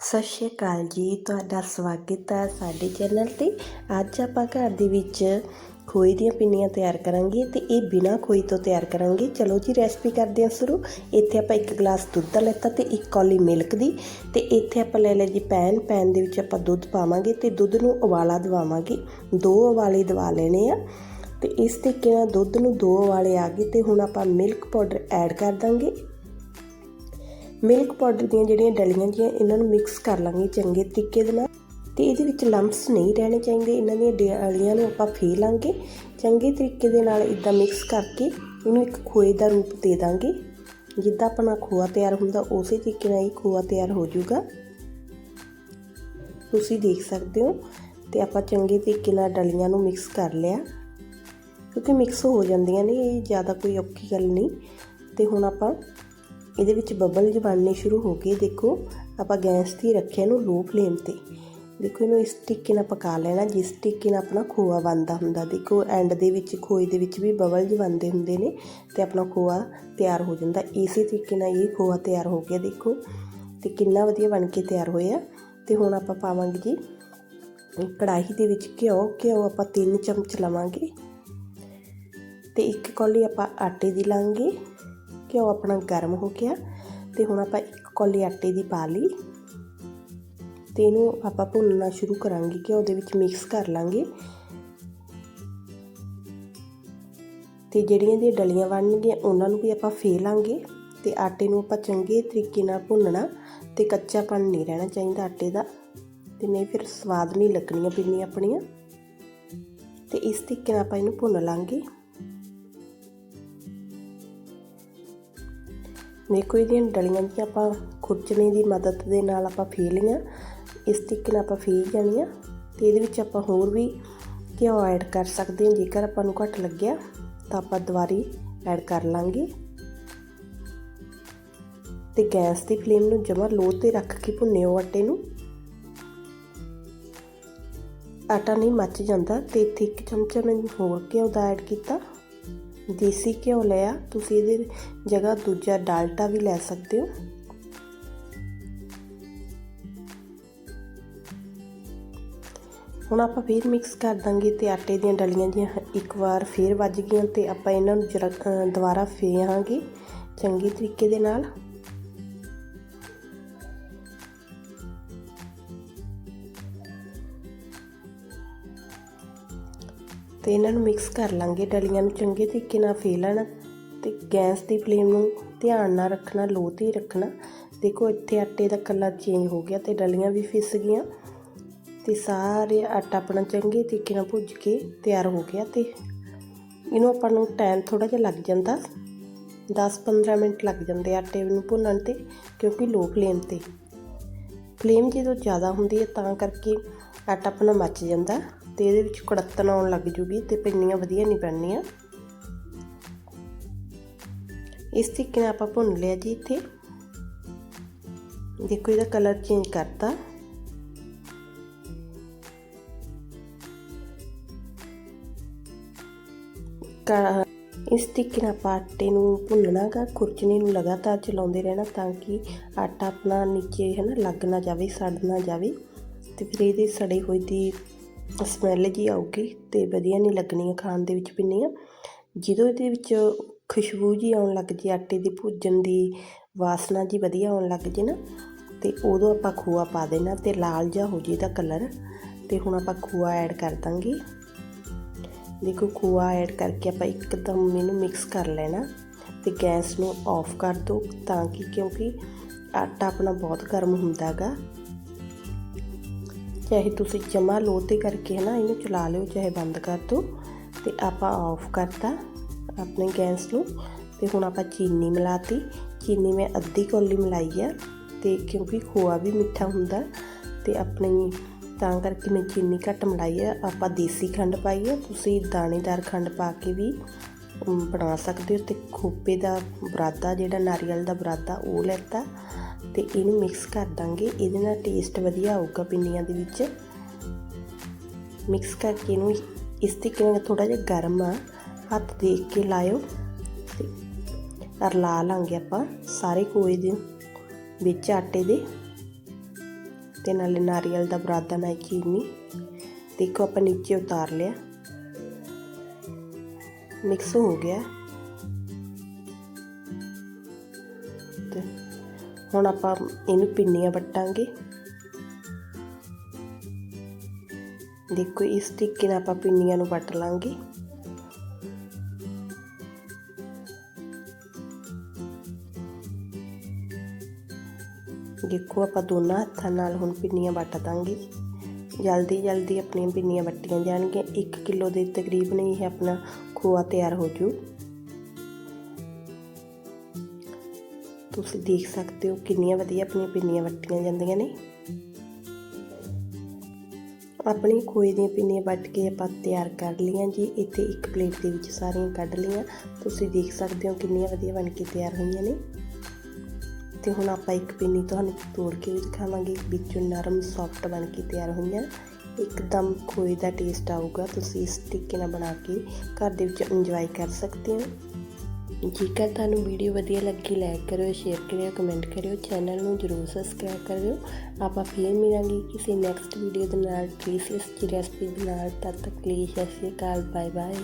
ਸਤਿ ਸ਼੍ਰੀ ਅਕਾਲ ਜੀ, ਤੁਹਾਡਾ ਸਵਾਗਤ ਹੈ ਸਾਡੇ ਚੈਨਲ ਤੇ। ਅੱਜ ਆਪਾਂ ਘਰ ਦੇ ਵਿੱਚ ਖੋਏ ਦੀਆਂ ਪਿੰਨੀਆਂ ਤਿਆਰ ਕਰਾਂਗੇ ਤੇ ਇਹ ਬਿਨਾ ਖੋਏ ਤੋਂ ਤਿਆਰ ਕਰਾਂਗੇ। ਚਲੋ ਜੀ ਰੈਸਪੀ ਕਰਦੇ ਹਾਂ ਸ਼ੁਰੂ। ਇੱਥੇ ਆਪਾਂ ਇੱਕ ਗਲਾਸ ਦੁੱਧ ਦਾ ਲੈਤਾ ਤੇ ਇੱਕ ਕੌਲੀ ਮਿਲਕ ਦੀ। ਤੇ ਇੱਥੇ ਆਪਾਂ ਲੈ ਲਿਆ ਜੀ ਪੈਨ ਪੈਨ ਦੇ ਵਿੱਚ ਆਪਾਂ ਦੁੱਧ ਪਾਵਾਂਗੇ ਤੇ ਦੁੱਧ ਨੂੰ ਉਬਾਲਾ ਦਵਾਵਾਂਗੇ। ਦੋ ਉਬਾਲੇ ਦਵਾ ਲੈਣੇ ਆ। ਤੇ ਇਸ ਤਰੀਕੇ ਨਾਲ ਦੁੱਧ ਨੂੰ ਦੋ ਉਬਾਲੇ ਆ ਗਏ ਤੇ ਹੁਣ ਆਪਾਂ ਮਿਲਕ ਪਾਊਡਰ ਐਡ ਕਰ ਦਾਂਗੇ। ਮਿਲਕ ਪਾਊਡਰ ਦੀਆਂ ਜਿਹੜੀਆਂ ਡਲੀਆਂ ਜੀਆਂ, ਇਹਨਾਂ ਨੂੰ ਮਿਕਸ ਕਰ ਲਾਂਗੇ ਚੰਗੇ ਤਰੀਕੇ ਦੇ ਨਾਲ। ਤੇ ਇਹਦੇ ਵਿੱਚ ਲੰਪਸ ਨਹੀਂ ਰਹਿਣੇ ਚਾਹੀਦੇ। ਇਹਨਾਂ ਦੀਆਂ ਡਲੀਆਂ ਨੂੰ ਆਪਾਂ ਫੇ ਲਾਂਗੇ। ਚੰਗੇ ਤਰੀਕੇ ਦੇ ਨਾਲ ਇਦਾਂ ਮਿਕਸ ਕਰਕੇ ਇਹਨੂੰ ਇੱਕ ਖੋਏ ਦਾ ਰੂਪ ਦੇ ਦਾਂਗੇ। ਜਿੱਦਾਂ ਆਪਣਾ ਖੋਆ ਤਿਆਰ ਹੁੰਦਾ, ਉਸੇ ਤਰੀਕੇ ਨਾਲ ਹੀ ਖੋਆ ਤਿਆਰ ਹੋ ਜਾਊਗਾ। ਤੁਸੀਂ ਦੇਖ ਸਕਦੇ ਹੋ। ਤੇ ਆਪਾਂ ਚੰਗੇ ਤਰੀਕੇ ਨਾਲ ਡਲੀਆਂ ਨੂੰ ਮਿਕਸ ਕਰ ਲਿਆ। ਕਿਉਂਕਿ ਮਿਕਸ ਹੋ ਜਾਂਦੀਆਂ ਨੇ, ਇਹ ਜ਼ਿਆਦਾ ਕੋਈ ਔਖੀ ਗੱਲ ਨਹੀਂ। ਤੇ ਹੁਣ ਆਪਾਂ ਇਹਦੇ ਵਿੱਚ ਬਬਲ ਬਣਨੇ ਸ਼ੁਰੂ ਹੋ ਗਏ ਦੇਖੋ, ਆਪਾਂ ਗੈਸ ਤੇ ਰੱਖਿਆ ਇਹਨੂੰ ਲੋ ਫਲੇਮ ਤੇ। ਦੇਖੋ, ਇਹਨੂੰ ਇਸ ਤਰੀਕੇ ਨਾਲ ਪਕਾ ਲੈਣਾ, ਜਿਸ ਤਰੀਕੇ ਨਾਲ ਆਪਣਾ ਖੋਆ ਬਣਦਾ ਹੁੰਦਾ। ਦੇਖੋ ਐਂਡ ਦੇ ਵਿੱਚ, ਖੋਏ ਦੇ ਵਿੱਚ ਵੀ ਬਬਲ ਬਣਦੇ ਹੁੰਦੇ ਨੇ ਤੇ ਆਪਣਾ ਖੋਆ ਤਿਆਰ ਹੋ ਜਾਂਦਾ। ਇਸੇ ਤਰੀਕੇ ਨਾਲ ਇਹ ਖੋਆ ਤਿਆਰ ਹੋ ਗਿਆ, ਦੇਖੋ। ਤੇ ਕਿੰਨਾ ਵਧੀਆ ਬਣ ਕੇ ਤਿਆਰ ਹੋਇਆ। ਤੇ ਹੁਣ ਆਪਾਂ ਪਾਵਾਂਗੇ ਜੀ, ਕੜਾਹੀ ਦੇ ਵਿੱਚ ਘਿਓ। ਘਿਓ ਆਪਾਂ 3 ਚਮਚ ਲਵਾਂਗੇ। ਤੇ ਇੱਕ ਕੌਲੀ ਆਪਾਂ ਆਟੇ ਦੀ ਲਾਂਗੇ। ਘਿਓ ਆਪਣਾ ਗਰਮ ਹੋ ਗਿਆ ਤੇ ਹੁਣ ਆਪਾਂ ਇੱਕ ਕੌਲੀ ਆਟੇ ਦੀ ਪਾ ਲਈ ਤੇ ਇਹਨੂੰ ਆਪਾਂ ਭੁੰਨਣਾ ਸ਼ੁਰੂ ਕਰਾਂਗੇ ਘਿਓ ਦੇ ਵਿੱਚ ਮਿਕਸ ਕਰ ਲਾਂਗੇ। ਤੇ ਜਿਹੜੀਆਂ ਦੀਆਂ ਡਲੀਆਂ ਬਣਨਗੀਆਂ ਉਹਨਾਂ ਨੂੰ ਵੀ ਆਪਾਂ ਫੇ ਲਾਂਗੇ ਤੇ ਆਟੇ ਨੂੰ ਆਪਾਂ ਚੰਗੇ ਤਰੀਕੇ ਨਾਲ ਭੁੰਨਣਾ ਤੇ ਕੱਚਾਪਣ ਨਹੀਂ ਰਹਿਣਾ ਚਾਹੀਦਾ ਆਟੇ ਦਾ ਤੇ ਨਹੀਂ ਫਿਰ ਸਵਾਦ ਨਹੀਂ ਲੱਗਣੀਆਂ ਪਿੰਨੀਆਂ ਆਪਣੀਆਂ। ਤੇ ਇਸ ਤਰੀਕੇ ਨਾਲ ਆਪਾਂ ਇਹਨੂੰ ਭੁੰਨ ਲਾਂਗੇ। ਦੇਖੋ ਇਹਦੀਆਂ ਡਲੀਆਂ ਜੀ ਆਪਾਂ ਖੁਰਚਣੇ ਦੀ ਮਦਦ ਦੇ ਨਾਲ ਆਪਾਂ ਫੇ ਲਈਆਂ। ਇਸ ਤਰੀਕੇ ਨਾਲ ਆਪਾਂ ਫੇ ਜਾਣੀਆਂ ਤੇ ਇਹਦੇ ਵਿੱਚ ਆਪਾਂ ਹੋਰ ਵੀ ਘਿਓ ਐਡ ਕਰ ਸਕਦੇ ਹਾਂ। ਜੇਕਰ ਆਪਾਂ ਨੂੰ ਘੱਟ ਲੱਗਿਆ ਤਾਂ ਆਪਾਂ ਦੁਬਾਰੀ ਐਡ ਕਰ ਲਾਂਗੇ। ਤੇ ਗੈਸ ਦੀ ਫਲੇਮ ਨੂੰ ਜਮਾ ਲੋ ਤੇ ਰੱਖ ਕੇ ਭੁੰਨਿਓ ਆਟੇ ਨੂੰ। ਆਟਾ ਨਹੀਂ ਮੱਚ ਜਾਂਦਾ ਤੇ ਇੱਥੇ ਇੱਕ ਚਮਚਾ ਮੈਂ ਹੋਰ ਘਿਓ ਦਾ ਐਡ ਕੀਤਾ। ਦੇਸੀ ਘਿਓ ਲਿਆ ਤੁਸੀਂ ਇਹਦੇ ਜਗ੍ਹਾ ਦੂਜਾ ਡਾਲਟਾ ਵੀ ਲੈ ਸਕਦੇ ਹੋ। ਹੁਣ ਆਪਾਂ ਫੇਰ ਮਿਕਸ ਕਰ ਦਾਂਗੇ ਤੇ ਆਟੇ ਦੀਆਂ ਡਲੀਆਂ ਜੀਆਂ ਇੱਕ ਵਾਰ ਫੇਰ ਵੱਜ ਗਈਆਂ ਤੇ ਆਪਾਂ ਇਹਨਾਂ ਨੂੰ ਜਰਾ ਦੁਬਾਰਾ ਫੇਹਾਂਗੇ ਚੰਗੇ ਤਰੀਕੇ ਦੇ ਨਾਲ। ਤੇ ਇਹਨਾਂ ਨੂੰ ਮਿਕਸ ਕਰ ਲਾਂਗੇ। ਡਲੀਆਂ ਨੂੰ ਚੰਗੇ ਤਰੀਕੇ ਨਾਲ ਫੇਲਣ ਲੈਣਾ ਤੇ ਗੈਸ ਦੀ ਫਲੇਮ ਨੂੰ ਧਿਆਨ ਨਾਲ ਰੱਖਣਾ ਲੋ ਤੇ ਰੱਖਣਾ। ਦੇਖੋ, ਇੱਥੇ ਆਟੇ ਦਾ ਕਲਰ ਚੇਂਜ ਹੋ ਗਿਆ ਤੇ ਡਲੀਆਂ ਵੀ ਫਿਸ ਗਈਆਂ ਤੇ ਸਾਰੇ ਆਟਾ ਆਪਣਾ ਚੰਗੇ ਤਰੀਕੇ ਨਾਲ ਭੁੱਜ ਕੇ ਤਿਆਰ ਹੋ ਗਿਆ ਤੇ ਇਹਨੂੰ ਆਪਾਂ ਨੂੰ ਟਾਈਮ ਥੋੜਾ ਜਿਹਾ ਲੱਗ ਜਾਂਦਾ। 10-15 ਮਿੰਟ ਲੱਗ ਜਾਂਦੇ ਆਟੇ ਨੂੰ ਭੁੰਨਣ ਤੇ, ਕਿਉਂਕਿ ਲੋ ਫਲੇਮ ਤੇ। ਫਲੇਮ ਜਦੋਂ ਜ਼ਿਆਦਾ ਹੁੰਦੀ ਹੈ ਤਾਂ ਕਰਕੇ ਆਟਾ ਆਪਣਾ ਮੱਚ ਜਾਂਦਾ। ਤੇ ਇਹਦੇ ਵਿੱਚ ਕੜੱਤਣ ਆਉਣ ਲੱਗ ਜੂਗੀ ਤੇ ਪਿੰਨੀਆਂ ਵਧੀਆ ਨਹੀਂ ਬਣਨੀਆਂ। ਇਸ ਤਰੀਕੇ ਨਾਲ ਆਪਾਂ ਭੁੰਨ ਲਿਆ ਜੀ ਇੱਥੇ। ਦੇਖੋ ਇਹਦਾ ਕਲਰ ਚੇਂਜ ਕਰਤਾ। ਇਸ ਤਰੀਕੇ ਨਾਲ ਆਪਾਂ ਆਟੇ ਨੂੰ ਭੁੰਨਣਾਗਾ, ਖੁਰਚਣੀ ਨੂੰ ਲਗਾਤਾਰ ਚਲਾਉਂਦੇ ਰਹਿਣਾ ਤਾਂ ਕਿ ਆਟਾ ਆਪਣਾ ਨੀਚੇ ਹੈ ਨਾ ਲੱਗ ਨਾ ਜਾਵੇ, ਸੜ ਨਾ ਜਾਵੇ ਤੇ ਫਿਰ ਇਹਦੇ ਸੜੇ ਹੋਏ ਦੀ ਸਮੈਲ ਜੀ ਆਊਗੀ ਤੇ ਵਧੀਆ ਨਹੀਂ ਲੱਗਣੀਆਂ ਖਾਣ ਦੇ ਵਿੱਚ ਪਿੰਨੀਆਂ। ਜਦੋਂ ਇਹਦੇ ਵਿੱਚ ਖੁਸ਼ਬੂ ਜੀ ਆਉਣ ਲੱਗ ਜੇ, ਆਟੇ ਦੀ ਭੁੱਜਣ ਦੀ ਵਾਸਨਾ ਜੀ ਵਧੀਆ ਆਉਣ ਲੱਗ ਜੇ ਨਾ, ਤੇ ਉਦੋਂ ਆਪਾਂ ਖੋਆ ਪਾ ਦੇਣਾ ਤੇ ਲਾਲ ਜਿਹਾ ਹੋ ਜੇ ਇਹਦਾ ਕਲਰ ਤੇ ਹੁਣ ਆਪਾਂ ਖੋਆ ਐਡ ਕਰ ਦਾਂਗੇ। ਦੇਖੋ ਖੋਆ ਐਡ ਕਰਕੇ ਆਪਾਂ ਇੱਕਦਮ ਇਹਨੂੰ ਮਿਕਸ ਕਰ ਲੈਣਾ ਤੇ ਗੈਸ ਨੂੰ ਆਫ ਕਰ ਦਿਓ ਤਾਂ ਕਿ ਕਿਉਂਕਿ ਆਟਾ ਆਪਣਾ ਬਹੁਤ ਗਰਮ ਹੁੰਦਾਗਾ। ਚਾਹੇ ਤੁਸੀਂ ਜਮਾ ਲੋ ਤੇ ਕਰਕੇ ਹੈ ਨਾ ਇਹਨੂੰ ਚਲਾ ਲਿਓ, ਚਾਹੇ ਬੰਦ ਕਰ ਦਿਓ। ਤੇ ਆਪਾਂ ਆਫ ਕਰਤਾ ਆਪਣੇ ਗੈਸ ਨੂੰ। ਤੇ ਹੁਣ ਆਪਾਂ ਚੀਨੀ ਮਿਲਾਤੀ। ਚੀਨੀ ਮੈਂ ਅੱਧੀ ਕੌਲੀ ਮਿਲਾਈ ਆ। ਤੇ ਕਿਉਂਕਿ ਖੋਆ ਵੀ ਮਿੱਠਾ ਹੁੰਦਾ। ਤੇ ਆਪਣੀ ਤਾਂ ਕਰਕੇ ਮੈਂ ਚੀਨੀ ਘੱਟ ਮਿਲਾਈ ਆ। ਆਪਾਂ ਦੇਸੀ ਖੰਡ ਪਾਈ ਆ। ਤੁਸੀਂ ਦਾਣੇਦਾਰ ਖੰਡ ਪਾ ਕੇ ਵੀ ਬਣਾ ਸਕਦੇ ਹੋ ਤੇ ਖੋਪੇ ਦਾ ਬਰਾਦਾ ਜਿਹੜਾ ਨਾਰੀਅਲ ਦਾ ਬਰਾਦਾ ਉਹ ਲੈਤਾ ਤੇ ਇਹਨੂੰ ਮਿਕਸ ਕਰ ਦਾਂਗੇ। ਇਹਦੇ ਨਾਲ ਟੇਸਟ ਵਧੀਆ ਆਊਗਾ ਪਿੰਨੀਆਂ ਦੇ ਵਿੱਚ। ਮਿਕਸ ਕਰਕੇ ਇਹਨੂੰ ਇਸ ਤਰੀਕੇ ਨਾਲ ਥੋੜਾ ਜਿਹਾ ਗਰਮ ਆ। ਹੱਥ ਦੇਖ ਕੇ ਲਾਇਓ ਤੇ ਰਲਾ ਲਾਂਗੇ ਆਪਾਂ ਸਾਰੇ ਕੋਏ ਦੇ ਵਿੱਚ ਆਟੇ ਦੇ। ਤੇ ਨਾਲੇ ਨਾਰੀਅਲ ਦਾ ਬਰਾਦਾ ਨਾਲ ਚੀਨੀ ਦੇਖੋ ਆਪਾਂ ਨੀਚੇ ਉਤਾਰ ਲਿਆ। ਮਿਕਸ ਹੋ ਗਿਆ ਤੇ ਹੁਣ ਆਪਾਂ ਇਹਨੂੰ ਪਿੰਨੀਆਂ ਵੱਟਾਂਗੇ ਦੇਖੋ ਇਸ ਤਰੀਕੇ ਨਾਲ ਆਪਾਂ ਪਿੰਨੀਆਂ ਨੂੰ ਵੱਟ ਲਾਂਗੇ ਦੇਖੋ ਆਪਾਂ ਦੋਨਾਂ ਹੱਥਾਂ ਨਾਲ ਹੁਣ ਪਿੰਨੀਆਂ ਵੱਟ ਦਾਂਗੇ ਜਲਦੀ ਜਲਦੀ ਆਪਣੀਆਂ ਪਿੰਨੀਆਂ ਵੱਟੀਆਂ ਜਾਣਗੀਆਂ 1 ਕਿਲੋ ਦੇ ਤਕਰੀਬਨ ਇਹ ਆਪਣਾ ਖੋਆ ਤਿਆਰ ਹੋ ਜੂ ਤੁਸੀਂ ਦੇਖ ਸਕਦੇ ਹੋ ਕਿੰਨੀਆਂ ਵਧੀਆ ਆਪਣੀਆਂ ਪਿੰਨੀਆਂ ਵੱਟੀਆਂ ਜਾਂਦੀਆਂ ਨੇ। ਆਪਣੀ ਖੋਏ ਦੀਆਂ ਪਿੰਨੀਆਂ ਵੱਟ ਕੇ ਆਪਾਂ ਤਿਆਰ ਕਰ ਲਈਆਂ ਜੀ। ਇੱਥੇ ਇੱਕ ਪਲੇਟ ਦੇ ਵਿੱਚ ਸਾਰੀਆਂ ਕੱਢ ਲਈਆਂ। ਤੁਸੀਂ ਦੇਖ ਸਕਦੇ ਹੋ ਕਿੰਨੀਆਂ ਵਧੀਆ ਬਣ ਕੇ ਤਿਆਰ ਹੋਈਆਂ ਨੇ। ਤੇ ਹੁਣ ਆਪਾਂ ਇੱਕ ਪਿੰਨੀ ਤੁਹਾਨੂੰ ਤੋੜ ਕੇ ਵੀ ਦਿਖਾਵਾਂਗੇ। ਵਿੱਚੋਂ ਨਰਮ ਸੌਫਟ ਬਣ ਕੇ ਤਿਆਰ ਹੋਈਆਂ। ਇੱਕਦਮ ਖੋਏ ਦਾ ਟੇਸਟ ਆਊਗਾ। ਤੁਸੀਂ ਇਸ ਤਰੀਕੇ ਨਾਲ ਬਣਾ ਕੇ ਘਰ ਦੇ ਵਿੱਚ ਇੰਜੋਏ ਕਰ ਸਕਦੇ ਹੋ। ਜੇਕਰ ਤੁਹਾਨੂੰ ਵੀਡੀਓ ਵਧੀਆ ਲੱਗੀ ਲਾਈਕ ਕਰਿਓ ਸ਼ੇਅਰ ਕਰਿਓ ਕਮੈਂਟ ਕਰਿਓ ਚੈਨਲ ਨੂੰ ਜਰੂਰ ਸਬਸਕ੍ਰਾਈਬ ਕਰਿਓ। ਆਪਾਂ ਫੇਰ ਮਿਲਾਂਗੇ ਕਿਸੇ ਨੈਕਸਟ ਵੀਡੀਓ ਦੇ ਨਾਲ। ਪਲੀਜ਼ ਇਸ ਰੈਸਪੀ ਦੇ ਨਾਲ। ਤਦ ਤੱਕ ਲਈ ਸਤਿ ਸ਼੍ਰੀ ਅਕਾਲ ਬਾਏ ਬਾਏ